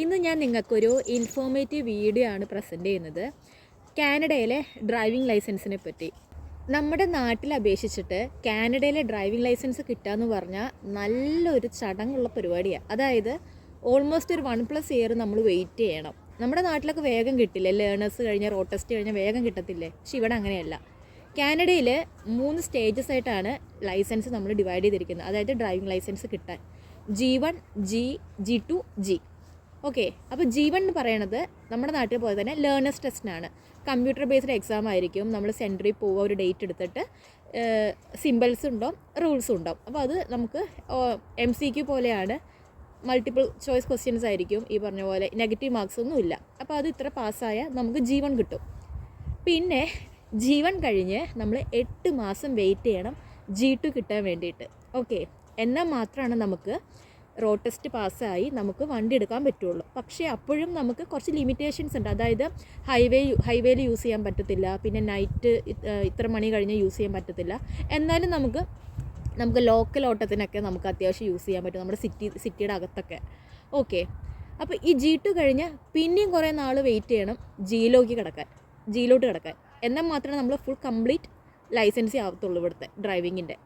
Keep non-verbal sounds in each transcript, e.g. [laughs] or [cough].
ഇന്ന് ഞാൻ നിങ്ങൾക്കൊരു ഇൻഫോർമേറ്റീവ് വീഡിയോ ആണ് പ്രസന്റ് ചെയ്യുന്നത്. കാനഡയിലെ ഡ്രൈവിംഗ് ലൈസൻസിനെ പറ്റി. നമ്മുടെ നാട്ടിൽ അപേക്ഷിച്ചിട്ട് കാനഡയിലെ ഡ്രൈവിംഗ് ലൈസൻസ് കിട്ടുക എന്ന് പറഞ്ഞാൽ നല്ലൊരു ചടങ്ങുള്ള പരിപാടിയാണ് അതായത് ഓൾമോസ്റ്റ് ഒരു വൺ പ്ലസ് ഇയർ നമ്മൾ വെയിറ്റ് ചെയ്യണം. നമ്മുടെ നാട്ടിലൊക്കെ വേഗം കിട്ടില്ലേ? ലേണേഴ്സ് കഴിഞ്ഞ റോഡ് ടെസ്റ്റ് കഴിഞ്ഞാൽ വേഗം കിട്ടത്തില്ലേ? പക്ഷെ ഇവിടെ അങ്ങനെയല്ല. കാനഡയിൽ മൂന്ന് സ്റ്റേജസ് ആയിട്ടാണ് ലൈസൻസ് നമ്മൾ ഡിവൈഡ് ചെയ്തിരിക്കുന്നത്. അതായത് ഡ്രൈവിംഗ് ലൈസൻസ് കിട്ടാൻ. G one G G two G okay അപ്പോൾ ജീവൻ എന്ന് പറയണത് നമ്മുടെ നാട്ടിൽ പോലെ തന്നെ ലേണേഴ്സ് ടെസ്റ്റിനാണ് കമ്പ്യൂട്ടർ ബേസ്ഡ് എക്സാം ആയിരിക്കും. നമ്മൾ സെന്ററിൽ പോവുക ഒരു ഡേറ്റ് എടുത്തിട്ട് സിമ്പിൾസ് ഉണ്ടാവും റൂൾസും ഉണ്ടാവും. അപ്പോൾ അത് നമുക്ക് എം സി ക്യു പോലെയാണ് മൾട്ടിപ്പിൾ ചോയ്സ് ക്വസ്റ്റ്യൻസ് ആയിരിക്കും ഈ പറഞ്ഞ പോലെ നെഗറ്റീവ് മാർക്സ് ഒന്നും ഇല്ല. അപ്പോൾ അത് ഇത്ര പാസ്സായാൽ നമുക്ക് ജീവൻ കിട്ടും. പിന്നെ ജീവൻ കഴിഞ്ഞ് നമ്മൾ എട്ട് മാസം വെയിറ്റ് ചെയ്യണം ജി ടു കിട്ടാൻ വേണ്ടിയിട്ട്. ഓക്കെ എന്നാൽ മാത്രമാണ് നമുക്ക് റോഡ് ടെസ്റ്റ് പാസ്സായി നമുക്ക് വണ്ടി എടുക്കാൻ പറ്റുള്ളൂ. പക്ഷേ അപ്പോഴും നമുക്ക് കുറച്ച് ലിമിറ്റേഷൻസ് ഉണ്ട്. അതായത് ഹൈവേ ഹൈവേയിൽ യൂസ് ചെയ്യാൻ പറ്റത്തില്ല. പിന്നെ നൈറ്റ് ഇത്ര മണി കഴിഞ്ഞ് യൂസ് ചെയ്യാൻ പറ്റത്തില്ല. എന്നാലും നമുക്ക് നമുക്ക് ലോക്കൽ ഓട്ടത്തിനൊക്കെ നമുക്ക് അത്യാവശ്യം യൂസ് ചെയ്യാൻ പറ്റും. നമ്മുടെ സിറ്റി സിറ്റിയുടെ അകത്തൊക്കെ. ഓക്കെ അപ്പോൾ ഈ ജി ടു കഴിഞ്ഞ് പിന്നെയും കുറേ നാൾ വെയിറ്റ് ചെയ്യണം ജിയിലേക്ക് കിടക്കാൻ. ജിയിലോട്ട് കിടക്കാൻ. എന്നാൽ മാത്രമേ നമ്മൾ ഫുൾ കംപ്ലീറ്റ് ലൈസൻസ് ആവത്തുള്ളൂ ഇവിടുത്തെ ഡ്രൈവിങ്ങിന്റെ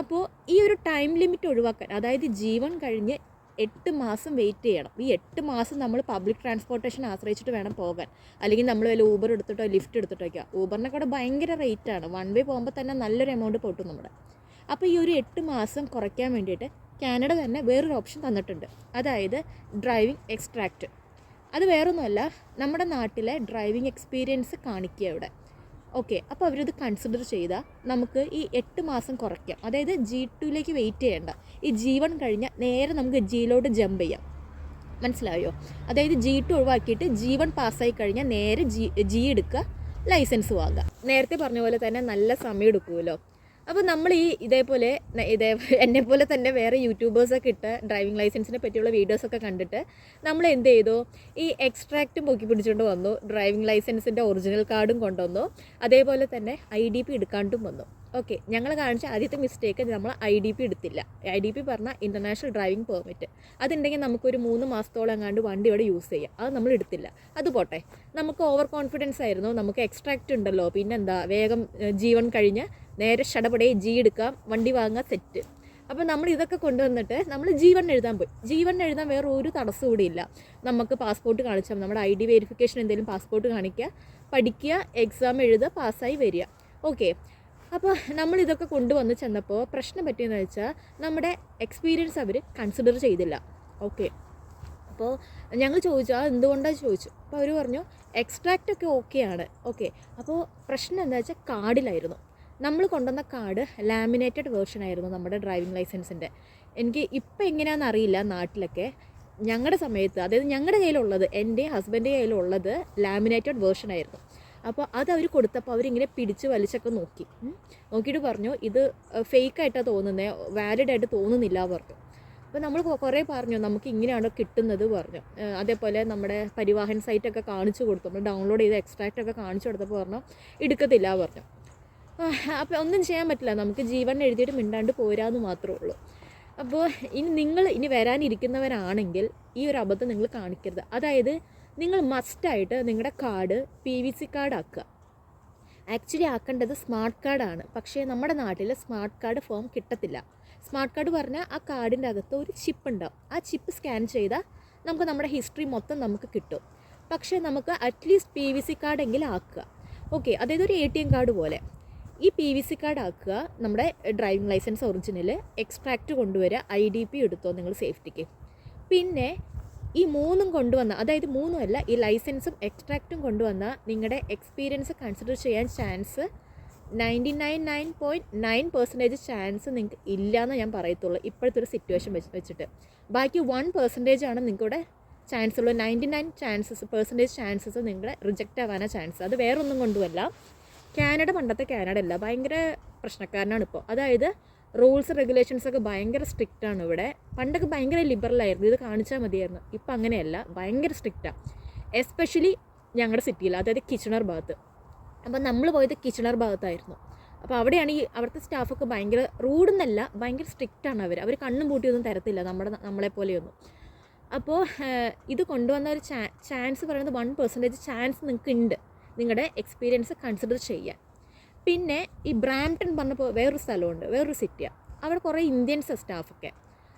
അപ്പോൾ ഈ ഒരു ടൈം ലിമിറ്റ് ഒഴിവാക്കാൻ അതായത് ജീവൻ കഴിഞ്ഞ് എട്ട് മാസം വെയിറ്റ് ചെയ്യണം. ഈ എട്ട് മാസം നമ്മൾ പബ്ലിക് ട്രാൻസ്പോർട്ടേഷൻ ആശ്രയിച്ചിട്ട് വേണം പോകാൻ. അല്ലെങ്കിൽ നമ്മൾ വല്ല ഊബർ എടുത്തിട്ടോ ലിഫ്റ്റ് എടുത്തിട്ടോ എടുത്തിട്ടൊക്കെയാണ് ഊബറിനെ കൂടെ ഭയങ്കര റേറ്റാണ് വൺ വേ പോകുമ്പോൾ തന്നെ നല്ലൊരു എമൗണ്ട് പൊട്ടും നമ്മുടെ. അപ്പോൾ ഈ ഒരു എട്ട് മാസം കുറയ്ക്കാൻ വേണ്ടിയിട്ട് കാനഡ തന്നെ വേറൊരു ഓപ്ഷൻ തന്നിട്ടുണ്ട്. അതായത് ഡ്രൈവിംഗ് എക്സ്ട്രാക്റ്റ് അത് വേറൊന്നുമല്ല നമ്മുടെ നാട്ടിലെ ഡ്രൈവിംഗ് എക്സ്പീരിയൻസ് കാണിക്കുക ഇവിടെ. ഓക്കെ അപ്പോൾ അവരിത് കൺസിഡർ ചെയ്താൽ നമുക്ക് ഈ എട്ട് മാസം കുറയ്ക്കാം. അതായത് ജി ടുവിലേക്ക് വെയിറ്റ് ചെയ്യേണ്ട. ഈ ജി വൺ കഴിഞ്ഞാൽ നേരെ നമുക്ക് ജിയിലോട്ട് ജമ്പ് ചെയ്യാം. മനസ്സിലായോ? അതായത് ജി ടു ഒഴിവാക്കിയിട്ട് ജി വൺ പാസ്സായി കഴിഞ്ഞാൽ നേരെ ജി ജി എടുക്കുക ലൈസൻസ് വാങ്ങുക. നേരത്തെ പറഞ്ഞ പോലെ തന്നെ നല്ല സമയം എടുക്കുമല്ലോ അപ്പോൾ നമ്മൾ ഈ ഇതേപോലെ ഇതേ [laughs] എന്നെ പോലെ തന്നെ വേറെ യൂട്യൂബേഴ്സൊക്കെ ഇട്ട് ഡ്രൈവിംഗ് ലൈസൻസിനെ പറ്റിയുള്ള വീഡിയോസൊക്കെ കണ്ടിട്ട് നമ്മൾ എന്ത് ചെയ്തു? ഈ എക്സ്ട്രാക്റ്റും പൊക്കി പിടിച്ചുകൊണ്ട് വന്നു ഡ്രൈവിംഗ് ലൈസൻസിന്റെ ഒറിജിനൽ കാർഡും കൊണ്ടുവന്നു അതേപോലെ തന്നെ ഐ ഡി പി എടുക്കാണ്ടും വന്നു. ഓക്കെ ഞങ്ങൾ കാണിച്ച ആദ്യത്തെ മിസ്റ്റേക്ക് നമ്മൾ ഐ ഡി പി എടുത്തില്ല. ഐ ഡി പി പറഞ്ഞാൽ ഇന്റർനാഷണൽ ഡ്രൈവിംഗ് പെർമിറ്റ് അതുണ്ടെങ്കിൽ നമുക്കൊരു മൂന്ന് മാസത്തോളം എങ്ങാണ്ട് വണ്ടി ഇവിടെ യൂസ് ചെയ്യാം. അത് നമ്മൾ എടുത്തില്ല. അത് പോട്ടെ. നമുക്ക് ഓവർ കോൺഫിഡൻസ് ആയിരുന്നു. നമുക്ക് എക്സ്ട്രാക്റ്റ് ഉണ്ടല്ലോ. പിന്നെന്താ? വേഗം ജീവൻ കഴിഞ്ഞ് നേരെ ഷടപടേ ജി എടുക്കാം. വണ്ടി വാങ്ങാം സെറ്റ് അപ്പോൾ നമ്മൾ ഇതൊക്കെ കൊണ്ടുവന്നിട്ട് നമ്മൾ ജീവൻ എഴുതാൻ പോയി. ജീവൻ എഴുതാൻ വേറെ ഒരു തടസ്സം കൂടി ഇല്ല. നമുക്ക് പാസ്പോർട്ട് കാണിച്ചാൽ നമ്മുടെ ഐ ഡി വെരിഫിക്കേഷൻ എന്തെങ്കിലും പാസ്പോർട്ട് കാണിക്കുക. പഠിക്കുക എക്സാം എഴുതുക പാസ്സായി വരിക. ഓക്കെ അപ്പോൾ നമ്മൾ ഇതൊക്കെ കൊണ്ടുവന്ന് ചെന്നപ്പോൾ പ്രശ്നം പറ്റിയെന്ന് വെച്ചാൽ നമ്മുടെ എക്സ്പീരിയൻസ് അവർ കൺസിഡർ ചെയ്തില്ല. ഓക്കെ അപ്പോൾ ഞങ്ങൾ ചോദിച്ചു എന്തുകൊണ്ടാണ് ചോദിച്ചു. അപ്പോൾ അവർ പറഞ്ഞു എക്സ്ട്രാക്റ്റ് ഒക്കെ ഓക്കെയാണ് ഓക്കെ അപ്പോൾ പ്രശ്നം എന്താ വെച്ചാൽ കാർഡിലായിരുന്നു. നമ്മൾ കൊണ്ടുവന്ന കാർഡ് ലാമിനേറ്റഡ് വേർഷൻ ആയിരുന്നു നമ്മുടെ ഡ്രൈവിംഗ് ലൈസൻസിന്റെ എനിക്ക് ഇപ്പം എങ്ങനെയാണെന്ന് അറിയില്ല നാട്ടിലൊക്കെ. ഞങ്ങളുടെ സമയത്ത് അതായത് ഞങ്ങളുടെ കയ്യിലുള്ളത് എന്റെ ഹസ്ബൻഡിന്റെ കയ്യിലുള്ളത് ലാമിനേറ്റഡ് വേർഷൻ ആയിരുന്നു. അപ്പോൾ അത് അവർ കൊടുത്തപ്പോൾ അവരിങ്ങനെ പിടിച്ച് വലിച്ചൊക്കെ നോക്കി. നോക്കിയിട്ട് പറഞ്ഞു ഇത് ഫേക്ക് ആയിട്ടാണ് തോന്നുന്നത് വാലിഡ് ആയിട്ട് തോന്നുന്നില്ല പറഞ്ഞു. അപ്പോൾ നമ്മൾ കുറേ പറഞ്ഞു നമുക്ക് ഇങ്ങനെയാണ് കിട്ടുന്നത്? പറഞ്ഞു. അതേപോലെ നമ്മുടെ പരിവാഹൻ സൈറ്റൊക്കെ കാണിച്ചു കൊടുത്തു. നമ്മൾ ഡൗൺലോഡ് ചെയ്ത് എക്സ്ട്രാക്റ്റ് ഒക്കെ കാണിച്ചു കൊടുത്തപ്പോൾ പറഞ്ഞു എടുക്കത്തില്ല പറഞ്ഞു. അപ്പോൾ ഒന്നും ചെയ്യാൻ പറ്റില്ല. നമുക്ക് ജീവൻ എഴുതിയിട്ട് മിണ്ടാണ്ട് പോരാന്ന് മാത്രമേ ഉള്ളൂ. അപ്പോൾ ഇനി നിങ്ങൾ ഇനി വരാനിരിക്കുന്നവരാണെങ്കിൽ ഈ ഒരു അബദ്ധം നിങ്ങൾ കാണിക്കരുത്. അതായത് നിങ്ങൾ മസ്റ്റായിട്ട് നിങ്ങളുടെ card P V C card ആക്കുക. ആക്ച്വലി ആക്കേണ്ടത് സ്മാർട്ട് കാർഡാണ് പക്ഷേ നമ്മുടെ നാട്ടിൽ സ്മാർട്ട് കാർഡ് ഫോം കിട്ടത്തില്ല. സ്മാർട്ട് കാർഡ് പറഞ്ഞാൽ ആ കാർഡിന്റെ അകത്ത് ഒരു ചിപ്പ് ഉണ്ടാവും. ആ ചിപ്പ് സ്കാൻ ചെയ്താൽ നമുക്ക് നമ്മുടെ ഹിസ്റ്ററി മൊത്തം നമുക്ക് കിട്ടും. പക്ഷേ നമുക്ക് at least P V C കാർഡെങ്കിലും ആക്കുക. ഓക്കെ അതായത് ഒരു എ ടി എം കാർഡ് പോലെ. ഈ പി വി സി കാർഡ് ആക്കുക നമ്മുടെ ഡ്രൈവിംഗ് ലൈസൻസ് ഒറിജിനൽ എക്സ്ട്രാക്റ്റ് കൊണ്ടുവരിക ഐ ഡി പി എടുത്തോ നിങ്ങൾ സേഫ്റ്റിക്ക് പിന്നെ ഈ മൂന്നും കൊണ്ടുവന്ന അതായത് മൂന്നുമല്ല ഈ ലൈസൻസും എക്സ്ട്രാക്റ്റും കൊണ്ടുവന്ന നിങ്ങളുടെ എക്സ്പീരിയൻസ് കൺസിഡർ ചെയ്യാൻ chance ninety nine nine point nine percentage chance നിങ്ങൾക്ക് ഇല്ലയെന്ന് ഞാൻ പറയത്തുള്ളൂ ഇപ്പോഴത്തെ ഒരു സിറ്റുവേഷൻ വെച്ച് വെച്ചിട്ട്. ബാക്കി വൺ പെർസെന്റേജ് ആണ് നിങ്ങളുടെ ചാൻസ് ഉള്ളത് ninety nine chances percentage chances നിങ്ങളെ റിജക്റ്റ് ആവാനാ ചാൻസ്. അത് വേറൊന്നും കൊണ്ടുമല്ല കാനഡ പണ്ടത്തെ കാനഡ അല്ല ഭയങ്കര പ്രശ്നക്കാരനാണ് ഇപ്പോൾ അതായത് റൂൾസ് റെഗുലേഷൻസ് ഒക്കെ ഭയങ്കര സ്ട്രിക്റ്റ് ആണ് ഇവിടെ. പണ്ടൊക്കെ ഭയങ്കര ലിബറൽ ആയിരുന്നു. ഇത് കാണിച്ചാൽ മതിയായിരുന്നു. ഇപ്പം അങ്ങനെയല്ല. ഭയങ്കര സ്ട്രിക്റ്റാണ് എസ്പെഷ്യലി ഞങ്ങളുടെ സിറ്റിയിൽ അതായത് കിച്ചണർ ഭാഗത്ത്. അപ്പം നമ്മൾ പോയത് കിച്ചണർ ഭാഗത്തായിരുന്നു. അപ്പോൾ അവിടെയാണ് ഈ അവിടുത്തെ സ്റ്റാഫൊക്കെ ഭയങ്കര റൂഡെന്നല്ല ഭയങ്കര സ്ട്രിക്റ്റ് ആണ് അവർ അവർ കണ്ണും പൂട്ടിയൊന്നും തരത്തില്ല നമ്മുടെ നമ്മളെ പോലെയൊന്നും. അപ്പോൾ ഇത് കൊണ്ടുവന്ന ഒരു ചാൻസ് പറയുന്നത് വൺ പെർസെന്റേജ് ചാൻസ് നിങ്ങൾക്ക് ഉണ്ട് നിങ്ങളുടെ എക്സ്പീരിയൻസ് കൺസിഡർ ചെയ്യാൻ. പിന്നെ ഈ ബ്രാംപ്ടൺ പറഞ്ഞപ്പോൾ വേറൊരു സ്ഥലമുണ്ട് വേറൊരു സിറ്റിയാണ് അവിടെ കുറേ ഇന്ത്യൻസ് സ്റ്റാഫൊക്കെ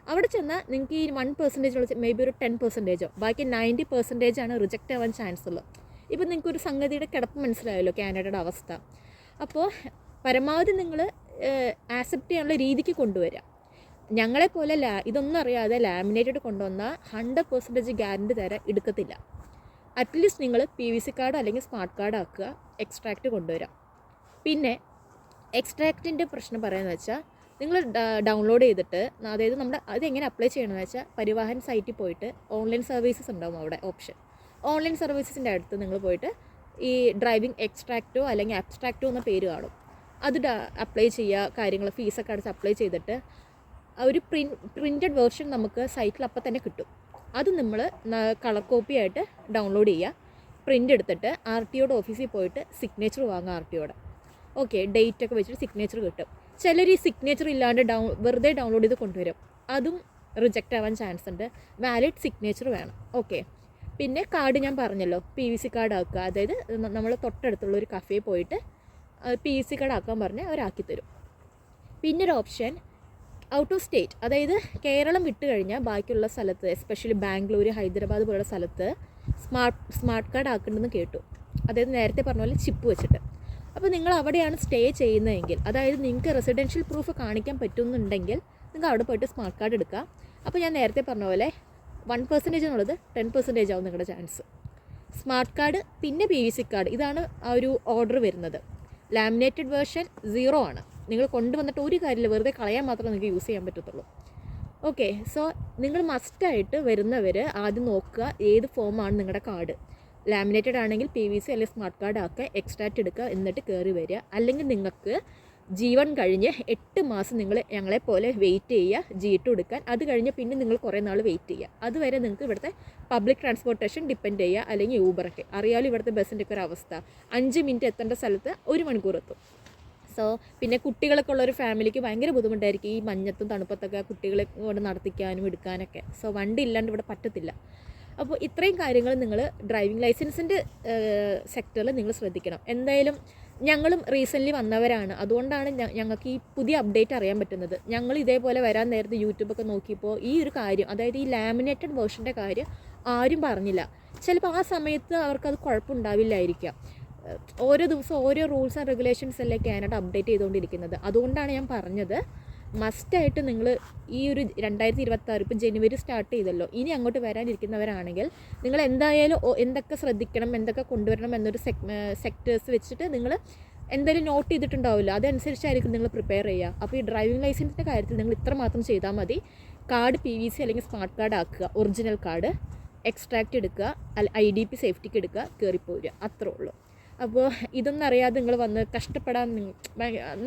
അവിടെ ചെന്നാൽ നിങ്ങൾക്ക് ഈ വൺ പെർസെന്റേജ് മേ ബി ഒരു ടെൻ പെർസെന്റേജോ ബാക്കി നയന്റി പെർസെന്റേജ് ആണ് റിജക്റ്റ് ആവാൻ ചാൻസ് ഉള്ളത്. ഇപ്പം നിങ്ങൾക്ക് ഒരു സംഗതിയുടെ കിടപ്പ് മനസ്സിലായല്ലോ കാനഡയുടെ അവസ്ഥ. അപ്പോൾ പരമാവധി നിങ്ങൾ ആക്സെപ്റ്റ് ചെയ്യാനുള്ള രീതിക്ക് കൊണ്ടുവരിക ഞങ്ങളെപ്പോലെ ലാ ഇതൊന്നും അറിയാതെ ലാമിനേറ്റഡ് കൊണ്ടുവന്നാൽ ഹൺഡ്രഡ് പെർസെന്റേജ് ഗ്യാരണ്ടി തരാൻ എടുക്കത്തില്ല. അറ്റ്ലീസ്റ്റ് നിങ്ങൾ പി വി സി കാർഡ് അല്ലെങ്കിൽ സ്മാർട്ട് കാർഡ് ആക്കുക എക്സ്ട്രാക്റ്റ് കൊണ്ടുവരാം. പിന്നെ എക്സ്ട്രാക്റ്റിന്റെ പ്രശ്നം പറയുന്നത് വെച്ചാൽ നിങ്ങൾ ഡൗൺലോഡ് ചെയ്തിട്ട് അതായത് നമ്മുടെ അതെങ്ങനെ അപ്ലൈ ചെയ്യണമെന്ന് വെച്ചാൽ പരിവാഹൻ സൈറ്റിൽ പോയിട്ട് ഓൺലൈൻ സർവീസസ് ഉണ്ടാവും അവിടെ ഓപ്ഷൻ ഓൺലൈൻ സർവീസസിന്റെ അടുത്ത് നിങ്ങൾ പോയിട്ട് ഈ ഡ്രൈവിംഗ് എക്സ്ട്രാക്റ്റോ അല്ലെങ്കിൽ അബ്സ്ട്രാക്റ്റോ എന്ന പേര് കാണും. അത് അപ്ലൈ ചെയ്യുക കാര്യങ്ങൾ ഫീസൊക്കെ അടച്ച് അപ്ലൈ ചെയ്തിട്ട് ഒരു പ്രിൻ വേർഷൻ നമുക്ക് സൈറ്റിൽ അപ്പം തന്നെ കിട്ടും. അത് നമ്മൾ കളർ കോപ്പി ആയിട്ട് ഡൗൺലോഡ് ചെയ്യുക പ്രിന്റ് എടുത്തിട്ട് ആർ ടി ഓഫീസിൽ പോയിട്ട് സിഗ്നേച്ചർ വാങ്ങുക ആർ ടി ഒയുടെ ഓക്കെ ഡേറ്റ് ഒക്കെ വെച്ചിട്ട് സിഗ്നേച്ചർ കിട്ടും. ചിലർ ഈ സിഗ്നേച്ചർ ഇല്ലാണ്ട് ഡൗൺ വെറുതെ ഡൗൺലോഡ് ചെയ്ത് കൊണ്ടുവരും. അതും റിജക്റ്റ് ആവാൻ ചാൻസ് ഉണ്ട്. വാലിഡ് സിഗ്നേച്ചർ വേണം. ഓക്കെ. പിന്നെ കാർഡ് ഞാൻ പറഞ്ഞല്ലോ പി വി സി കാർഡ് ആക്കുക. അതായത് നമ്മൾ തൊട്ടടുത്തുള്ള ഒരു കഫേ പോയിട്ട് പി വി സി കാർഡ് ആക്കാൻ പറഞ്ഞാൽ അവരാക്കി തരും. പിന്നെ ഒരു ഓപ്ഷൻ ഔട്ട് ഓഫ് സ്റ്റേറ്റ് അതായത് കേരളം വിട്ട് കഴിഞ്ഞാൽ ബാക്കിയുള്ള സ്ഥലത്ത് എസ്പെഷ്യലി ബാംഗ്ലൂർ ഹൈദരാബാദ് പോലുള്ള സ്ഥലത്ത് സ്മാർട്ട് സ്മാർട്ട് കാർഡ് ആക്കേണ്ടതെന്ന് കേട്ടു. അതായത് നേരത്തെ പറഞ്ഞ പോലെ ചിപ്പ് വെച്ചിട്ട്. അപ്പോൾ നിങ്ങൾ അവിടെയാണ് സ്റ്റേ ചെയ്യുന്നതെങ്കിൽ അതായത് നിങ്ങൾക്ക് റെസിഡൻഷ്യൽ പ്രൂഫ് കാണിക്കാൻ പറ്റുന്നുണ്ടെങ്കിൽ നിങ്ങൾ അവിടെ പോയിട്ട് സ്മാർട്ട് കാർഡ് എടുക്കുക. അപ്പോൾ ഞാൻ നേരത്തെ പറഞ്ഞ പോലെ വൺ പെർസെന്റേജ് എന്നുള്ളത് ടെൻ പെർസെന്റേജ് ആവും നിങ്ങളുടെ ചാൻസ് സ്മാർട്ട് കാർഡ് പിന്നെ പി വി സി കാർഡ് ഇതാണ് ആ ഒരു ഓർഡർ വരുന്നത്. ലാമിനേറ്റഡ് വേർഷൻ സീറോ ആണ്. നിങ്ങൾ കൊണ്ടുവന്നിട്ട് ഒരു കാര്യമില്ല വെറുതെ കളയാൻ മാത്രമേ നിങ്ങൾക്ക് യൂസ് ചെയ്യാൻ പറ്റത്തുള്ളൂ. ഓക്കെ സോ നിങ്ങൾ മസ്റ്റായിട്ട് വരുന്നവർ ആദ്യം നോക്കുക ഏത് ഫോമാണ് നിങ്ങളുടെ കാർഡ് ലാമിനേറ്റഡ് ആണെങ്കിൽ പി വി സി അല്ലെങ്കിൽ സ്മാർട്ട് കാർഡ് ആക്കുക എക്സ്ട്രാക്റ്റ് എടുക്കുക എന്നിട്ട് കയറി വരിക. അല്ലെങ്കിൽ നിങ്ങൾക്ക് ജീവൻ കഴിഞ്ഞ് എട്ട് മാസം നിങ്ങൾ ഞങ്ങളെ പോലെ വെയിറ്റ് ചെയ്യുക ജി ടു എടുക്കാൻ. അത് കഴിഞ്ഞ് പിന്നെ നിങ്ങൾ കുറേ നാൾ വെയിറ്റ് ചെയ്യുക. അതുവരെ നിങ്ങൾക്ക് ഇവിടുത്തെ പബ്ലിക് ട്രാൻസ്പോർട്ടേഷൻ ഡിപ്പെൻഡ് ചെയ്യുക അല്ലെങ്കിൽ ഊബറൊക്കെ അറിയാലോ ഇവിടുത്തെ ബസ്സിന്റെ ഒക്കെ ഒരു അവസ്ഥ. അഞ്ച് മിനിറ്റ് എത്തേണ്ട സ്ഥലത്ത് ഒരു മണിക്കൂർ എത്തും. സോ പിന്നെ കുട്ടികളൊക്കെ ഉള്ള ഒരു ഫാമിലിക്ക് ഭയങ്കര ബുദ്ധിമുട്ടായിരിക്കും ഈ മഞ്ഞത്തും തണുപ്പത്തൊക്കെ കുട്ടികളെ കൊണ്ട് നടത്തിക്കാനും എടുക്കാനൊക്കെ. സോ വണ്ടി ഇല്ലാണ്ട് ഇവിടെ പറ്റത്തില്ല. അപ്പോൾ ഇത്രയും കാര്യങ്ങൾ നിങ്ങൾ ഡ്രൈവിംഗ് ലൈസൻസിന്റെ സെക്ടറിൽ നിങ്ങൾ ശ്രദ്ധിക്കണം. എന്തായാലും ഞങ്ങളും റീസെന്റ്ലി വന്നവരാണ്. അതുകൊണ്ടാണ് ഞങ്ങൾക്ക് ഈ പുതിയ അപ്ഡേറ്റ് അറിയാൻ പറ്റുന്നത്. ഞങ്ങൾ ഇതേപോലെ വരാൻ നേരത്തെ യൂട്യൂബൊക്കെ നോക്കിയപ്പോൾ ഈ ഒരു കാര്യം അതായത് ഈ ലാമിനേറ്റഡ് വേർഷന്റെ കാര്യം ആരും പറഞ്ഞില്ല. ചിലപ്പോൾ ആ സമയത്ത് അവർക്കത് കുഴപ്പമുണ്ടാവില്ലായിരിക്കാം. ഓരോ ദിവസം ഓരോ റൂൾസ് ആൻഡ് റെഗുലേഷൻസ് അല്ലേ കാനഡ അപ്ഡേറ്റ് ചെയ്തുകൊണ്ടിരിക്കുന്നത്. അതുകൊണ്ടാണ് ഞാൻ പറഞ്ഞത്. മസ്റ്റായിട്ട് നിങ്ങൾ ഈ ഒരു രണ്ടായിരത്തി ഇരുപത്തി ആറ് ഇപ്പം ജനുവരി സ്റ്റാർട്ട് ചെയ്തല്ലോ. ഇനി അങ്ങോട്ട് വരാനിരിക്കുന്നവരാണെങ്കിൽ നിങ്ങൾ എന്തായാലും എന്തൊക്കെ ശ്രദ്ധിക്കണം എന്തൊക്കെ കൊണ്ടുവരണം എന്നൊരു സെക് സെക്ടേഴ്സ് വെച്ചിട്ട് നിങ്ങൾ എന്തായാലും നോട്ട് ചെയ്തിട്ടുണ്ടാവില്ല. അതനുസരിച്ചായിരിക്കും നിങ്ങൾ പ്രിപ്പയർ ചെയ്യുക. അപ്പോൾ ഈ ഡ്രൈവിംഗ് ലൈസൻസിന്റെ കാര്യത്തിൽ നിങ്ങൾ ഇത്ര മാത്രം ചെയ്താൽ മതി. കാർഡ് പി വി സി അല്ലെങ്കിൽ സ്മാർട്ട് കാർഡ് ആക്കുക. ഒറിജിനൽ കാർഡ് എക്സ്ട്രാക്റ്റ് എടുക്കുക. അല്ല ഐ ഡി പി സേഫ്റ്റിക്ക് എടുക്കുക. കയറിപ്പോരുക അത്രേ ഉള്ളൂ. അപ്പോൾ ഇതൊന്നും അറിയാതെ നിങ്ങൾ വന്ന് കഷ്ടപ്പെടാൻ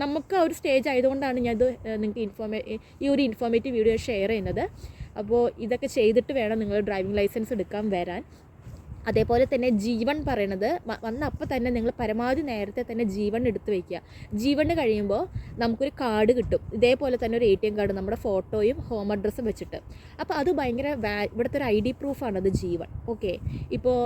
നമുക്ക് ആ ഒരു സ്റ്റേജ് ആയതുകൊണ്ടാണ് ഞാൻ ഇത് നിങ്ങൾക്ക് ഇൻഫോർമേ ഈ ഒരു ഇൻഫോർമേറ്റീവ് വീഡിയോ ഷെയർ ചെയ്യുന്നത്. അപ്പോൾ ഇതൊക്കെ ചെയ്തിട്ട് വേണം നിങ്ങൾ ഡ്രൈവിംഗ് ലൈസൻസ് എടുക്കാൻ വരാൻ. അതേപോലെ തന്നെ ജീവൻ പറയണത് വന്നപ്പോൾ തന്നെ നിങ്ങൾ പരമാവധി നേരത്തെ തന്നെ ജീവൻ എടുത്തു വയ്ക്കുക ജീവൻ കഴിയുമ്പോൾ നമുക്കൊരു കാർഡ് കിട്ടും. ഇതേപോലെ തന്നെ ഒരു എ ടി എം കാർഡ് നമ്മുടെ ഫോട്ടോയും ഹോം അഡ്രസ്സും വെച്ചിട്ട്. അപ്പോൾ അത് ഭയങ്കര ഇവിടുത്തെ ഒരു ഐ ഡി പ്രൂഫാണ് അത് ജീവൻ. ഓക്കെ ഇപ്പോൾ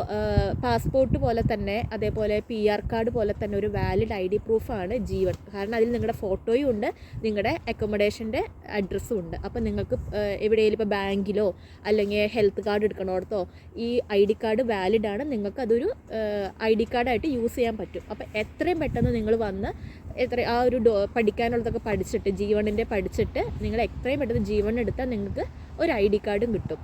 പാസ്പോർട്ട് പോലെ തന്നെ അതേപോലെ പി ആർ കാർഡ് പോലെ തന്നെ ഒരു വാലിഡ് ഐ ഡി പ്രൂഫാണ് ജീവൻ. കാരണം അതിൽ നിങ്ങളുടെ ഫോട്ടോയും ഉണ്ട് നിങ്ങളുടെ അക്കോമഡേഷന്റെ അഡ്രസ്സും ഉണ്ട്. അപ്പോൾ നിങ്ങൾക്ക് എവിടെയെങ്കിലും ഇപ്പോൾ ബാങ്കിലോ അല്ലെങ്കിൽ ഹെൽത്ത് കാർഡ് എടുക്കണോടത്തോ ഈ ഐ ഡി കാർഡ് വാലിഡ് ആണ്. നിങ്ങൾക്ക് അതൊരു ഐ ഡി കാർഡായിട്ട് യൂസ് ചെയ്യാൻ പറ്റും. അപ്പോൾ എത്രയും പെട്ടെന്ന് നിങ്ങൾ വന്ന് എത്ര ആ ഒരു ഡോ പഠിക്കാനുള്ളതൊക്കെ പഠിച്ചിട്ട് ജീവണിന്റെ പഠിച്ചിട്ട് നിങ്ങൾ എത്രയും പെട്ടെന്ന് ജീവൺ എടുത്താൽ നിങ്ങൾക്ക് ഒരു ഐ ഡി കാർഡും കിട്ടും.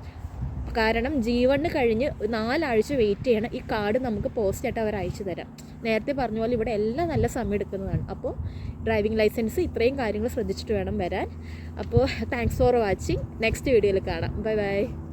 കാരണം ജീവണ് കഴിഞ്ഞ് നാലാഴ്ച വെയിറ്റ് ചെയ്യണം. ഈ കാർഡ് നമുക്ക് പോസ്റ്റായിട്ട് അവർ അയച്ചു തരാം. നേരത്തെ പറഞ്ഞ പോലെ ഇവിടെ എല്ലാം നല്ല സമയം എടുക്കുന്നതാണ്. അപ്പോൾ ഡ്രൈവിംഗ് ലൈസൻസ് ഇത്രയും കാര്യങ്ങൾ ശ്രദ്ധിച്ചിട്ട് വേണം വരാൻ. അപ്പോൾ താങ്ക്സ് ഫോർ വാച്ചിങ് നെക്സ്റ്റ് വീഡിയോയിൽ കാണാം. Bye bye